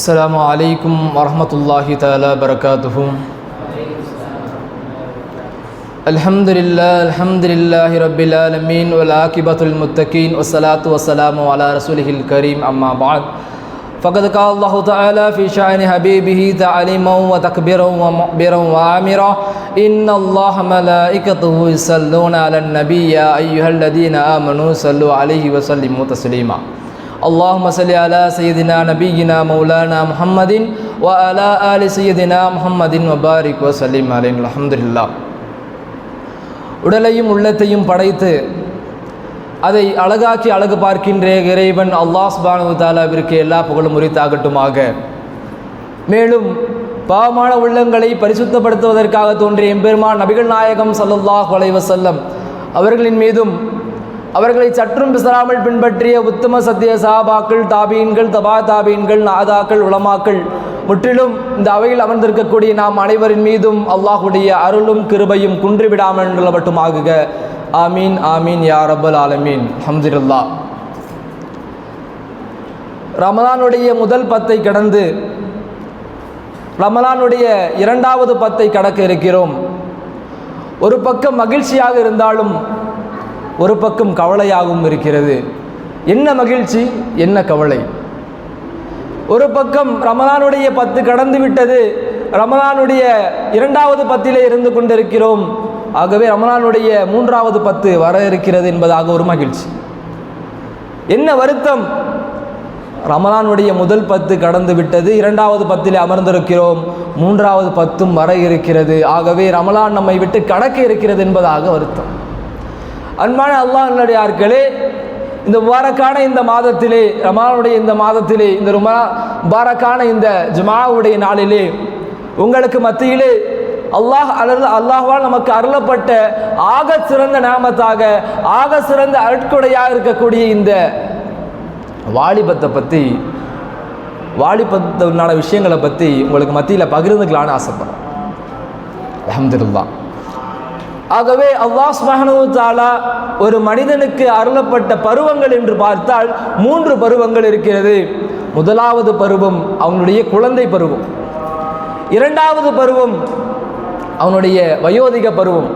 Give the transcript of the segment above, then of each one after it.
السلام عليكم ورحمة الله تعالى وبركاته. الحمد لله الحمد لله رب العالمين والعاقبة للمتقين والصلاة والسلام على رسوله الكريم أما بعد. فقد قال الله تعالى في شأن حبيبه تعليما وتكبيرا ومؤبرا وآمرا إن الله ملائكته يصلون على النبي يا أيها الذين آمنوا صلوا عليه وسلموا تسليما. اللهم صل على سيدنا نبينا مولانا محمد وعلى آل سيدنا محمد وبارك وسلم عليه الحمد لله உடலையும் உள்ளத்தையும் படைத்து அதை அழகாக்கி அழகு பார்க்கின்ற இறைவன் அல்லாஹ் சுபானு தாலாவிற்கு எல்லா புகழும் உரித்தாகட்டுமாக மேலும் பாவமான உள்ளங்களை பரிசுத்தப்படுத்துவதற்காக தோன்றிய எம்பெருமான் நபிகள் நாயகம் சல்லல்லாஹ் வலைவசல்லம் அவர்களின் மீதும் அவர்களை சற்றும் பிசராமல் பின்பற்றிய உத்தம சத்திய சாபாக்கள் தாபீன்கள் தபா தாபீன்கள் நாதாக்கள் உலமாக்கள். முற்றிலும் இந்த அவையில் அமர்ந்திருக்கக்கூடிய நாம் அனைவரின் மீதும் அல்லாஹுடைய அருளும் கிருபையும் குன்றிவிடாமல் நிலவட்டுமாகுக ஆமீன் ஆமீன் யா ரப்பல் ஆலமீன். ஹம்துல்லா ரமலானுடைய முதல் பத்தை கடந்து ரமலானுடைய இரண்டாவது பத்தை கடக்க இருக்கிறோம். ஒரு பக்கம் மகிழ்ச்சியாக இருந்தாலும் ஒரு பக்கம் கவலையாகவும் இருக்கிறது. என்ன மகிழ்ச்சி? என்ன கவலை? ஒரு பக்கம் ரமலானுடைய பத்து கடந்து விட்டது. ரமலானுடைய இரண்டாவது பத்திலே இருந்து கொண்டிருக்கிறோம். ஆகவே ரமலானுடைய மூன்றாவது பத்து வர இருக்கிறது என்பதாக ஒரு மகிழ்ச்சி. என்ன வருத்தம்? ரமலானுடைய முதல் பத்து கடந்து விட்டது. இரண்டாவது பத்தில் அமர்ந்திருக்கிறோம். மூன்றாவது பத்தும் வர இருக்கிறது. ஆகவே ரமலான் நம்மை விட்டு கடக்க இருக்கிறது என்பதாக வருத்தம். அன்பான அல்லாஹ் ஆட்களே இந்த முபாரக்கான இந்த மாதத்திலே ரமானுடைய இந்த மாதத்திலே இந்த ருமா முபாரக்கான இந்த ஜுமாவுடைய நாளிலே உங்களுக்கு மத்தியிலே அல்லாஹ் அல்லது அல்லாஹ்வால் நமக்கு அருளப்பட்ட ஆக சிறந்த நாமத்தாக ஆக சிறந்த அருட்கொடையாக இருக்கக்கூடிய இந்த வாலிபத்தை பற்றி வாலிபத்தினான விஷயங்களை பற்றி உங்களுக்கு மத்தியில் பகிர்ந்துக்கலான்னு ஆசைப்படுறேன் அஹமதுல்லா ஆகவே அல்லாஸ் சுபஹனு ஒரு மனிதனுக்கு அருளப்பட்ட பருவங்கள் என்று பார்த்தால் மூன்று பருவங்கள் இருக்கிறது. முதலாவது பருவம் அவனுடைய குழந்தை பருவம். இரண்டாவது பருவம் அவனுடைய வயோதிக பருவம்.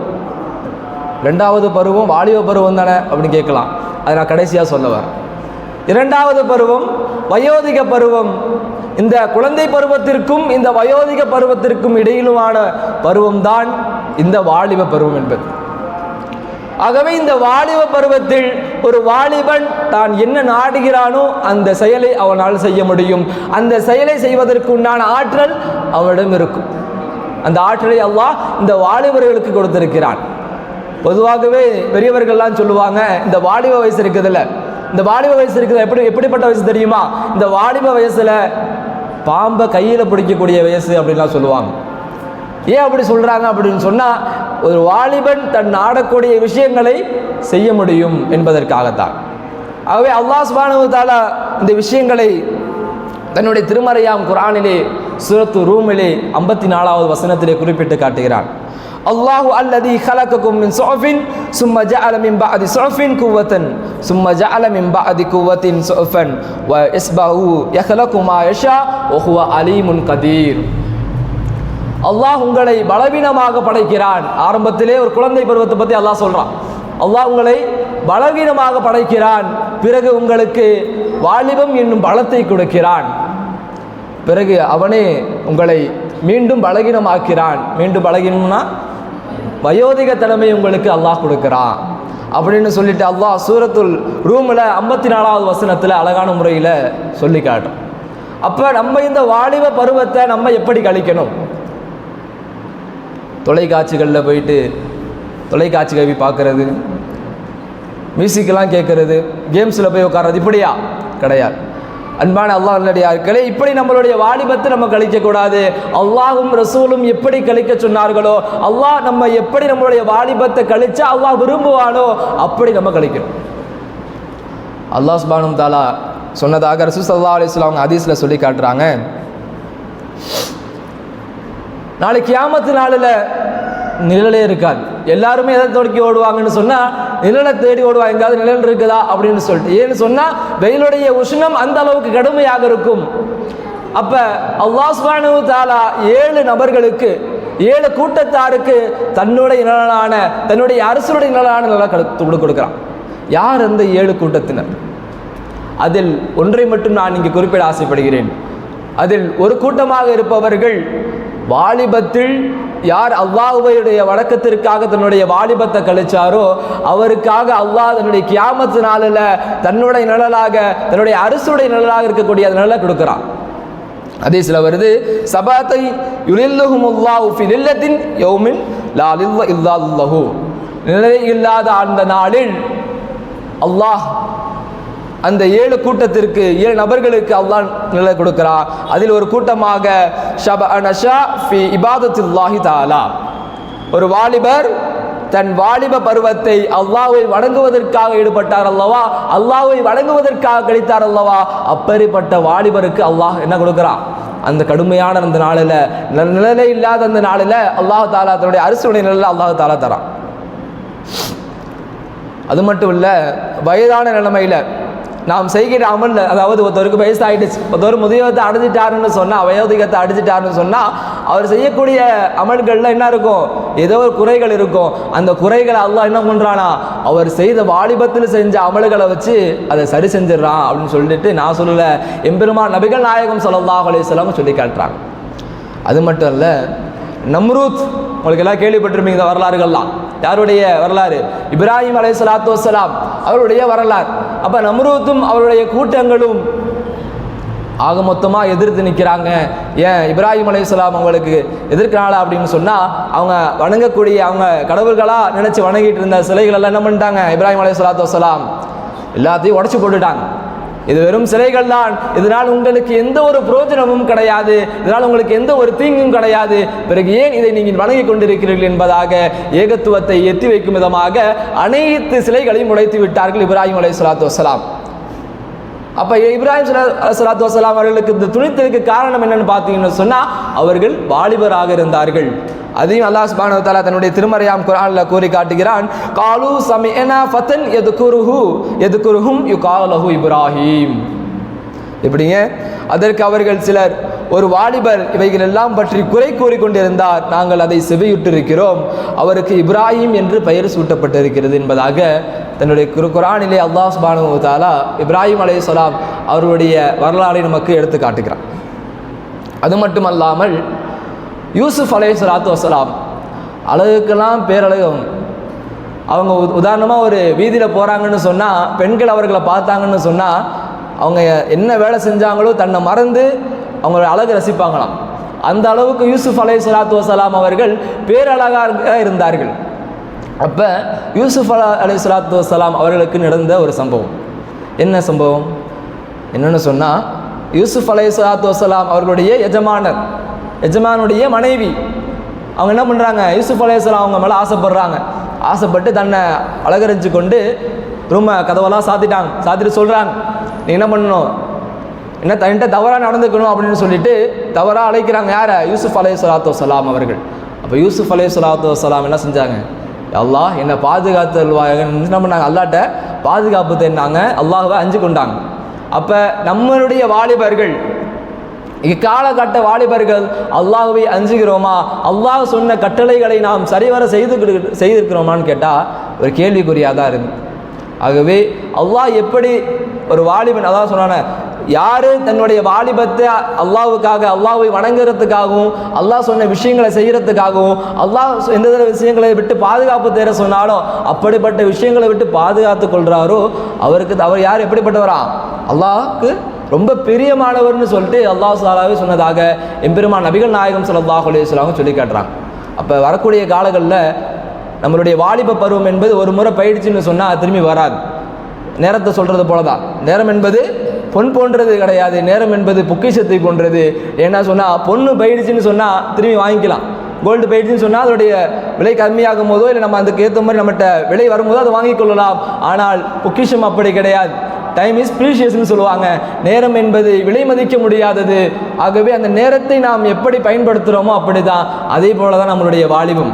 ரெண்டாவது பருவம் வாலிப பருவம் தானே அப்படின்னு கேட்கலாம். அதை நான் கடைசியாக சொல்ல வரேன். இரண்டாவது பருவம் வயோதிக பருவம். இந்த குழந்தை பருவத்திற்கும் இந்த வயோதிக பருவத்திற்கும் இடையிலுமான பருவம்தான் இந்த வாலிப பருவம் என்பது. ஆகவே இந்த வாலிப பருவத்தில் ஒரு வாலிபன் தான் என்ன நாடுகிறானோ அந்த செயலை அவனால் செய்ய முடியும். அந்த செயலை செய்வதற்கு உண்டான ஆற்றல் அவனிடம் இருக்கும். அந்த ஆற்றலை அல்லாஹ் இந்த வாலிபர்களுக்கு கொடுத்திருக்கிறான். பொதுவாகவே பெரியவர்கள்லாம் சொல்லுவாங்க இந்த வாலிப வயசு இருக்குதுல்ல இந்த வாலிப வயசு இருக்குது எப்படி எப்படிப்பட்ட வயசு தெரியுமா? இந்த வாலிப வயசில் பாம்பை கையில் பிடிக்கக்கூடிய வயசு அப்படின்லாம் சொல்லுவாங்க. ஏன் அப்படி சொல்கிறாங்க அப்படின்னு சொன்னால் ஒரு வாலிபன் தன் ஆடக்கூடிய விஷயங்களை செய்ய முடியும் என்பதற்காகத்தான். ஆகவே அல்லாஹ் சுபானு தாலா இந்த விஷயங்களை தன்னுடைய திருமறையாம் குரானிலே சுரத்து ரூமிலே ஐம்பத்தி நாலாவது வசனத்திலே குறிப்பிட்டு காட்டுகிறான். அல்லாஹு அல்லதி ஹலக்கக்கும் மின் சோஃபின் சும்ம ஜஅல மின் பஅதி சோஃபின் குவத்தன் சும்ம ஜஅல மின் பஅதி குவத்தின் சோஃபன் வ இஸ்பஹு யஹலகு மா யஷா வ அலீமுன் கதீர். அல்லாஹ் உங்களை பலவீனமாக படைக்கிறான். ஆரம்பத்திலே ஒரு குழந்தை பருவத்தை பற்றி அல்லாஹ் சொல்கிறான் அல்லாஹ் உங்களை பலவீனமாக படைக்கிறான். பிறகு உங்களுக்கு வாலிபம் என்னும் பலத்தை கொடுக்கிறான். பிறகு அவனே உங்களை மீண்டும் பலகீனமாக்கிறான். மீண்டும் பலகீனம்னா வயோதிக தலைமை உங்களுக்கு அல்லாஹ் கொடுக்குறான். அப்படின்னு சொல்லிட்டு அல்லாஹ் சூரத்துல் ரூமில் ஐம்பத்தி நாலாவது வசனத்தில் அழகான முறையில் சொல்லி காட்டும். அப்போ நம்ம இந்த வாலிப பருவத்தை நம்ம எப்படி கழிக்கணும்? தொலைக்காட்சிகளில் போயிட்டு தொலைக்காட்சி கவி பார்க்குறது மியூசிக்கெல்லாம் கேட்குறது கேம்ஸில் போய் உட்கார்றது இப்படியா? கிடையாது. அன்பான அல்லாஹ் நல்லடியார்களே இப்படி நம்மளுடைய வாலிபத்தை நம்ம கழிக்கக்கூடாது. அல்லாஹும் ரசூலும் எப்படி கழிக்க சொன்னார்களோ அல்லாஹ் நம்ம எப்படி நம்மளுடைய வாலிபத்தை கழிச்சா அல்லாஹ் விரும்புவானோ அப்படி நம்ம கழிக்கணும். அல்லாஹ் சுபானும் தாலா சொன்னதாக ரசூ சல்லா அலிஸ்லாம் அவங்க ஹதீஸில் சொல்லி காட்டுறாங்க. நாளைக்கு கியாமத்து நாளில் நிழலே இருக்காது. எல்லாருமே எதை தொடக்கி ஓடுவாங்கன்னு சொன்னால் நிழலை தேடி ஓடுவாங்க எங்காவது நிழல் இருக்குதா அப்படின்னு சொல்லிட்டு. ஏன்னு சொன்னால் வெயிலுடைய உஷ்ணம் அந்த அளவுக்கு கடுமையாக இருக்கும். அப்போ அல்லாஹ் தாலா ஏழு நபர்களுக்கு ஏழு கூட்டத்தாருக்கு தன்னுடைய நிழலான தன்னுடைய அரசுடைய நிழலான நிலை கொடுக்கிறான். யார் அந்த ஏழு கூட்டத்தினர்? அதில் ஒன்றை மட்டும் நான் இங்கே குறிப்பிட ஆசைப்படுகிறேன். அதில் ஒரு கூட்டமாக இருப்பவர்கள் வாலிபத்தில் யார் அல்லாஹுவையுடைய வழக்கத்திற்காக தன்னுடைய வாலிபத்தை கழிச்சாரோ அவருக்காக அல்லாஹ் தன்னுடைய கியாமத்து நாளில் தன்னுடைய நிழலாக தன்னுடைய அரசுடைய நிழலாக இருக்கக்கூடிய அந்த நிழலை கொடுக்குறான். அதே சில வருது சபாத்தை யுலில்லுஹுமுல்லாஹு ஃபி லில்லத்தின் யௌமின் லா லில்ல நிலை இல்லாத அந்த நாளில் அல்லாஹ் அந்த ஏழு கூட்டத்திற்கு ஏழு நபர்களுக்கு அல்லாஹ் நிலை கொடுக்கிறான். அதில் ஒரு கூட்டமாக ஷப நஷா ஃபி இபாதத்துல்லாஹி தாலா ஒரு வாலிபர் தன் வாலிப பருவத்தை அல்லாவை வணங்குவதற்காக ஈடுபட்டார் அல்லவா? அல்லாவை வணங்குவதற்காக கழித்தார் அல்லவா? அப்பேற்பட்ட வாலிபருக்கு அல்லாஹ் என்ன கொடுக்கிறான்? அந்த கடுமையான அந்த நாளில் நிலை இல்லாத அந்த நாளில் அல்லாஹ் தாலா தன்னுடைய அரசுடைய நிலையில் அல்லாஹு தாலா தரான். அது மட்டும் இல்லை வயதான நிலைமையில் நாம் செய்கிற அமல் அதாவது ஒருத்தருக்கு வயசாயிடுச்சு ஒருத்தர் முதியோகத்தை அடைஞ்சிட்டாருன்னு சொன்னால் வயோதிகத்தை அடைஞ்சிட்டாருன்னு சொன்னால் அவர் செய்யக்கூடிய அமல்களில் என்ன இருக்கும்? ஏதோ ஒரு குறைகள் இருக்கும். அந்த குறைகளை அல்லாஹ் என்ன பண்ணுறானா அவர் செய்த வாலிபத்தில் செஞ்ச அமல்களை வச்சு அதை சரி செஞ்சிடறான் அப்படின்னு சொல்லிட்டு நான் சொல்லலை. எம்பெருமான் நபிகள் நாயகம் சொல்லல்லாஹ் அலையம் சொல்லி காட்டுறாங்க. அது மட்டும் இல்லை நம்ரூத் உங்களுக்கு எல்லாம் கேள்விப்பட்டிருப்பீங்க இந்த வரலாறுகள்லாம். யாருடைய வரலாறு? இப்ராஹிம் அலை சலாத்து வசலாம் அவருடைய வரலாறு. அப்போ நம்ரூத்தும் அவருடைய கூட்டங்களும் ஆக மொத்தமாக எதிர்த்து நிற்கிறாங்க ஏன் இப்ராஹிம் சலாம் அவங்களுக்கு எதிர்க்கிறாளா அப்படின்னு சொன்னால் அவங்க வணங்கக்கூடிய அவங்க கடவுள்களாக நினச்சி வணங்கிட்டு இருந்த சிலைகள் எல்லாம் என்ன பண்ணிட்டாங்க? இப்ராஹிம் அலை ஸலாத்து எல்லாத்தையும் உடச்சி போட்டுட்டாங்க. இது வெறும் சிலைகள் தான். இதனால் உங்களுக்கு எந்த ஒரு பிரயோஜனமும் கிடையாது. இதனால் உங்களுக்கு எந்த ஒரு தீங்கும் கிடையாது. பிறகு ஏன் இதை நீங்கள் வணங்கி கொண்டிருக்கிறீர்கள் என்பதாக ஏகத்துவத்தை எத்தி வைக்கும் விதமாக அனைத்து சிலைகளையும் உடைத்து விட்டார்கள் இப்ராஹிம் அலை சலாத்து வஸலாம் அப்ப இப்ராஹிம் சலாத்து ஸலாத்து அவர்களுக்கு இந்த துணித்தலுக்கு காரணம் என்னன்னு பார்த்தீங்கன்னு சொன்னா அவர்கள் வாலிபராக இருந்தார்கள். அதையும் அல்லாஹ் சுபானு தாலா தன்னுடைய திருமறையாம் குரானில் கூறி காட்டுகிறான். காலு சமி எனா ஃபத்தன் எது குருஹு எது குருஹும் யுகாலு லஹு இப்ராஹிம். எப்படிங்க? அதற்கு அவர்கள் சிலர் ஒரு வாலிபர் இவைகள் எல்லாம் பற்றி குறை கூறிக்கொண்டிருந்தார். நாங்கள் அதை செவியுற்றிருக்கிறோம். அவருக்கு இப்ராஹிம் என்று பெயர் சூட்டப்பட்டிருக்கிறது என்பதாக தன்னுடைய குரு குரானிலே அல்லாஹ் சுபானு தாலா இப்ராஹிம் சொலாம் அவருடைய வரலாறை நமக்கு எடுத்து காட்டுகிறார் அது மட்டுமல்லாமல் யூசுப் சலாத்து வசலாம் அழகுக்கெல்லாம் பேரழகு அவங்க அவங்க உதாரணமாக ஒரு வீதியில் போகிறாங்கன்னு சொன்னால் பெண்கள் அவர்களை பார்த்தாங்கன்னு சொன்னால் அவங்க என்ன வேலை செஞ்சாங்களோ தன்னை மறந்து அவங்களோட அழகு ரசிப்பாங்களாம். அந்த அளவுக்கு யூசுஃப் அலை சலாத்து வசலாம் அவர்கள் பேரழகாக இருந்தார்கள். அப்போ யூசுஃப் அலா அலை சலாத்து வசலாம் அவர்களுக்கு நடந்த ஒரு சம்பவம். என்ன சம்பவம்? என்னென்னு சொன்னால் யூசுஃப் அலை சலாத்து வசலாம் அவர்களுடைய எஜமானர் எஜமானுடைய மனைவி. அவங்க என்ன பண்ணுறாங்க யூசுப் அலையாஸ்லாம் அவங்க மேலே ஆசைப்படுறாங்க. ஆசைப்பட்டு தன்னை அழகரிச்சு கொண்டு ரூமை கதவெல்லாம் சாத்திட்டாங்க. சாத்திட்டு சொல்கிறாங்க நீ என்ன பண்ணணும்? என்ன தன்கிட்ட தவறாக நடந்துக்கணும் அப்படின்னு சொல்லிட்டு தவறாக அழைக்கிறாங்க யாரை? யூசுப் அலைஹி ஸலாத்து வஸலாம் அவர்கள். அப்போ யூசுப் அலைஹி ஸலாத்து வஸலாம் என்ன செஞ்சாங்க? அல்லாஹ் என்னை பாதுகாத்து என்ன பண்ணாங்க? அல்லாட்ட பாதுகாப்பு தேடினாங்க. அல்லாஹுவை அஞ்சு கொண்டாங்க அப்போ நம்மளுடைய வாலிபர்கள் இக்காலகட்ட வாலிபர்கள் அல்லாஹுவை அஞ்சுகிறோமா? அல்லாஹ் சொன்ன கட்டளைகளை நாம் சரிவர செய்து செய்திருக்கிறோமான்னு கேட்டால் ஒரு கேள்விக்குறியாக தான் இருந்து ஆகவே அல்லாஹ் எப்படி ஒரு வாலிபன் அதான் சொன்னான யாரு தன்னுடைய வாலிபத்தை அல்லாஹ்வுக்காக அல்லாஹ்வை வணங்குறதுக்காகவும் அல்லாஹ் சொன்ன விஷயங்களை செய்கிறதுக்காகவும் அல்லாஹ் சொ- எந்த விஷயங்களை விட்டு பாதுகாப்பு தேர சொன்னாலும் அப்படிப்பட்ட விஷயங்களை விட்டு பாதுகாத்து கொள்கிறாரோ அவருக்கு அவர் யார் எப்படிப்பட்டவரா? அல்லாஹுக்கு ரொம்ப பிரியமானவர்னு சொல்லிட்டு அல்லாஹ் சாலாவே சொன்னதாக எம்பெருமான் நபிகள் நாயகம் ஸல்லல்லாஹு அலைஹி சொல்லி காட்டுறாங்க. அப்போ வரக்கூடிய காலங்களில் நம்மளுடைய வாலிப பருவம் என்பது ஒரு முறை பயிற்சின்னு சொன்னால் திரும்பி வராது. நேரத்தை சொல்கிறது போல தான் நேரம் என்பது பொன் போன்றது கிடையாது. நேரம் என்பது பொக்கிஷத்தை போன்றது. ஏன்னா சொன்னால் பொண்ணு போயிடுச்சுன்னு சொன்னால் திரும்பி வாங்கிக்கலாம். கோல்டு போயிடுச்சுன்னு சொன்னால் அதோடைய விலை கம்மியாகும் போதோ இல்லை நம்ம அதுக்கு ஏற்ற மாதிரி நம்மகிட்ட விலை வரும்போதோ அதை வாங்கிக் கொள்ளலாம். ஆனால் பொக்கிஷம் அப்படி கிடையாது. டைம் இஸ் ப்ரீஷியஸ்னு சொல்லுவாங்க. நேரம் என்பது விலை மதிக்க முடியாதது. ஆகவே அந்த நேரத்தை நாம் எப்படி பயன்படுத்துகிறோமோ அப்படி தான் அதே போல தான் நம்மளுடைய வாலிபம்.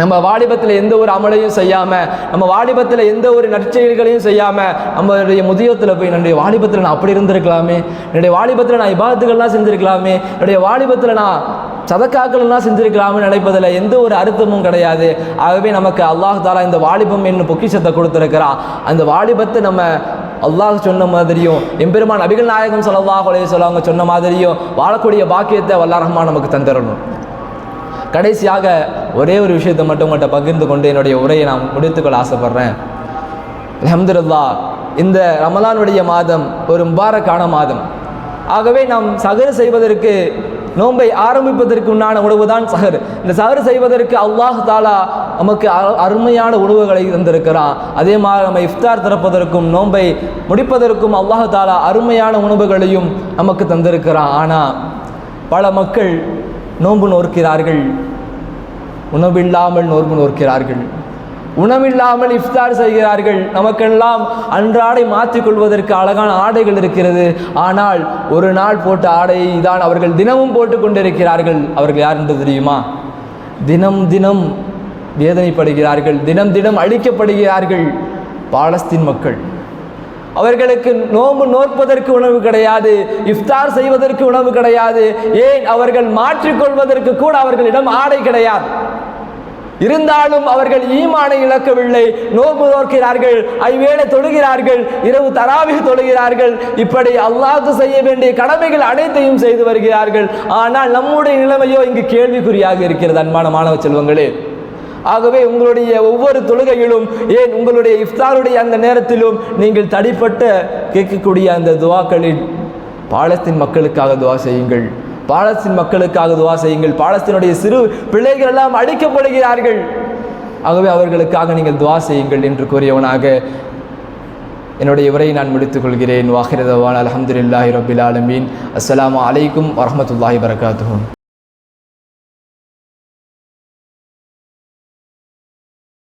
நம்ம வாலிபத்தில் எந்த ஒரு அமலையும் செய்யாமல் நம்ம வாலிபத்தில் எந்த ஒரு நற்செயல்களையும் செய்யாமல் நம்மளுடைய முதியத்தில் போய் என்னுடைய வாலிபத்தில் நான் அப்படி இருந்திருக்கலாமே. என்னுடைய வாலிபத்தில் நான் இபாத்துகள்லாம் செஞ்சுருக்கலாமே. என்னுடைய வாலிபத்தில் நான் சதக்காக்கள்லாம் செஞ்சுருக்கலாமே நினைப்பதில் எந்த ஒரு அர்த்தமும் கிடையாது. ஆகவே நமக்கு அல்லாஹ் தாலா இந்த வாலிபம் என்னும் பொக்கிஷத்தை கொடுத்துருக்கிறான். அந்த வாலிபத்தை நம்ம அல்லாஹ் சொன்ன மாதிரியும் எம்பெருமான் நபிகள் நாயகம் சொல்லவா அலைஹி வஸல்லம் சொன்ன மாதிரியும் வாழக்கூடிய பாக்கியத்தை வல்லா ரஹ்மான் நமக்கு தந்துடணும் கடைசியாக ஒரே ஒரு விஷயத்தை மட்டும் உங்கள்கிட்ட பகிர்ந்து கொண்டு என்னுடைய உரையை நான் முடித்துக்கொள்ள ஆசைப்பட்றேன். அஹமதுல்லா இந்த ரமலானுடைய மாதம் ஒரு முபாரக்கான மாதம். ஆகவே நாம் சகர செய்வதற்கு நோன்பை ஆரம்பிப்பதற்கு உண்டான உணவு தான் சஹர். இந்த சஹர் செய்வதற்கு அல்லாஹ் தாலா நமக்கு அருமையான உணவுகளை தந்திருக்கிறான். அதே மாதிரி நம்ம இஃப்தார் திறப்பதற்கும் நோன்பை முடிப்பதற்கும் அல்லாஹ் தாலா அருமையான உணவுகளையும் நமக்கு தந்திருக்கிறான். ஆனால் பல மக்கள் நோன்பு நோக்கிறார்கள் உணவில்லாமல் நோன்பு நோக்கிறார்கள் உணவில்லாமல் இஃப்தார் செய்கிறார்கள். நமக்கெல்லாம் அன்றாடை மாற்றிக் கொள்வதற்கு அழகான ஆடைகள் இருக்கிறது. ஆனால் ஒரு நாள் போட்ட ஆடையை தான் அவர்கள் தினமும் போட்டு கொண்டிருக்கிறார்கள். அவர்கள் யார் என்று தெரியுமா? தினம் தினம் வேதனைப்படுகிறார்கள். தினம் தினம் அழிக்கப்படுகிறார்கள் பாலஸ்தீன் மக்கள். அவர்களுக்கு நோம்பு நோற்பதற்கு உணவு கிடையாது. இஃப்தார் செய்வதற்கு உணவு கிடையாது. ஏன்? அவர்கள் மாற்றிக்கொள்வதற்கு கூட அவர்களிடம் ஆடை கிடையாது. இருந்தாலும் அவர்கள் ஈமானை இழக்கவில்லை. நோன்பு நோக்கிறார்கள் ஐவேளை தொழுகிறார்கள் இரவு தராவி தொழுகிறார்கள். இப்படி அல்லாஹ்க்கு செய்ய வேண்டிய கடமைகள் அனைத்தையும் செய்து வருகிறார்கள். ஆனால் நம்முடைய நிலைமையோ இங்கு கேள்விக்குறியாக இருக்கிறது அன்பான மாணவ செல்வங்களே. ஆகவே உங்களுடைய ஒவ்வொரு தொழுகையிலும் ஏன் உங்களுடைய இஃப்தாருடைய அந்த நேரத்திலும் நீங்கள் தடிப்பட்ட கேட்கக்கூடிய அந்த துவாக்களில் பாலஸ்தீன் மக்களுக்காக துவா செய்யுங்கள். பாலஸ்தீன் மக்களுக்காக துவா செய்யுங்கள். பாலஸ்தீனுடைய சிறு பிள்ளைகள் எல்லாம் அடிக்கப்படுகிறார்கள். ஆகவே அவர்களுக்காக நீங்கள் துவா செய்யுங்கள் என்று கூறியவனாக என்னுடைய உரையை நான் முடித்துக் கொள்கிறேன் வாஹிரதவான் அலமதுல்லாஹி ரபில் ஆலமீன். அஸ்ஸலாமு அலைக்கும் வரமத்துல்லாஹி வரகாத்துஹு